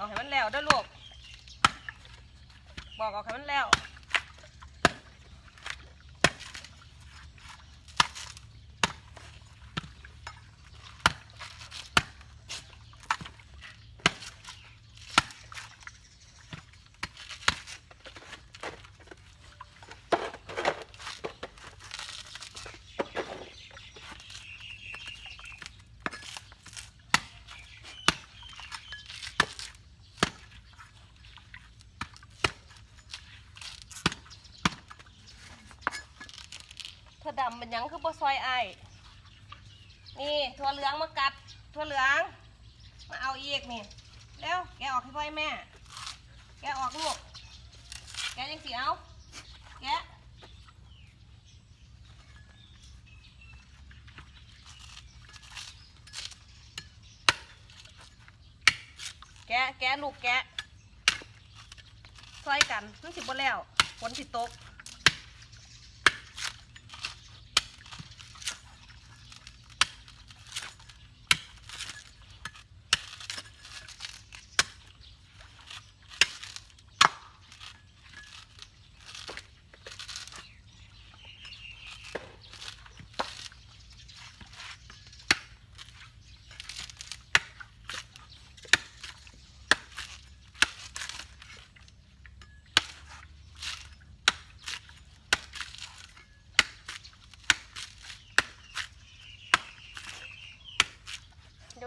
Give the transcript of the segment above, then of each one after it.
เอาให้มันแล้วเด้อลูก บอกเอาให้มันแล้ว ดำเป็นยังคือบ่ซอยไอายนี่ถั่วเหลืองมากัดถั่วเหลือง มาเอาอีกนี่เร็วแกออกให้พ่อยแม่ แกออกลูก แกยังสีเอาแกแกะแกะลูกแกะซอยกันมันสิบ่แล้วฝนสิตก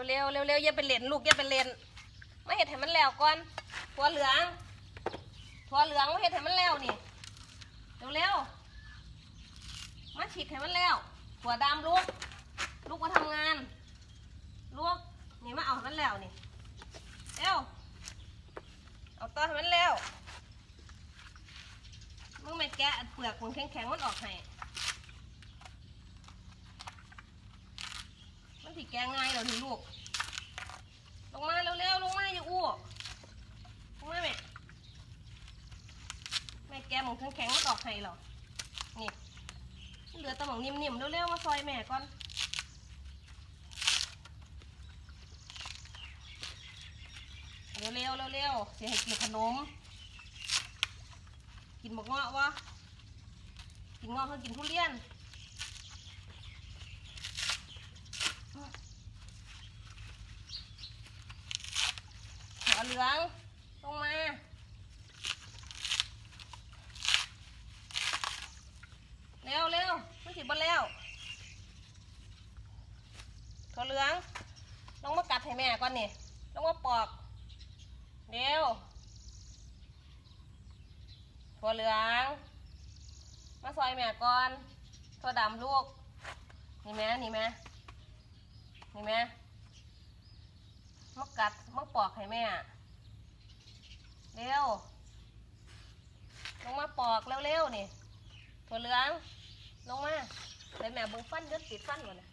เร็วเร็วเร็วเร็วอย่าไปเล่นลูกอย่าไปเล่นมาเห็ดให้มันแล้วก่อนถั่วเหลืองถั่วเหลืองมาเห็ดให้มันแล้วนี่เร็วเร็วมาฉีกให้มันแล้วถั่วดำลูกลูกมาทำงานลูกนี่มาเอาให้มันแล้วนี่เร็วเอาต่อให้มันแล้วมึงไม่แกะเปลือกมันแข็งๆมันออกให้ มันสิแกงง่ายเหรอทีลูก ลงมาเร็วๆลงมาอย่าอ้วกลงมาแม่แม่แกหมองแข็งๆมันออกให้เหรอนี่เหลือตะหมองนิ่มๆเร็วๆมาซอยแม่ก่อนเร็วๆเร็วๆเสิให้กินขนม กินบกเงาะวะกินเงาะเขากินทุเรียน หัวเห ลือง ลงมา เร็วเร็วไม่สิบ่แล้วถั่วเหลือง ลงมากัดให้แม่ก่อนนี่ ลงมาปอก เร็วถั่วเหลือง มาซอยแม่ก่อนถั่วดำลูก นี่แม่นี่แม่นี่แม่มากัดมาปอกให้แม่ เร็ว ลงมาปอกเร็วๆนี่ถั่วเหลือง ลงมาไปแม่เบิ้งฟันเดือดติดฟันก่อนนะเอาไว้เบิ่ง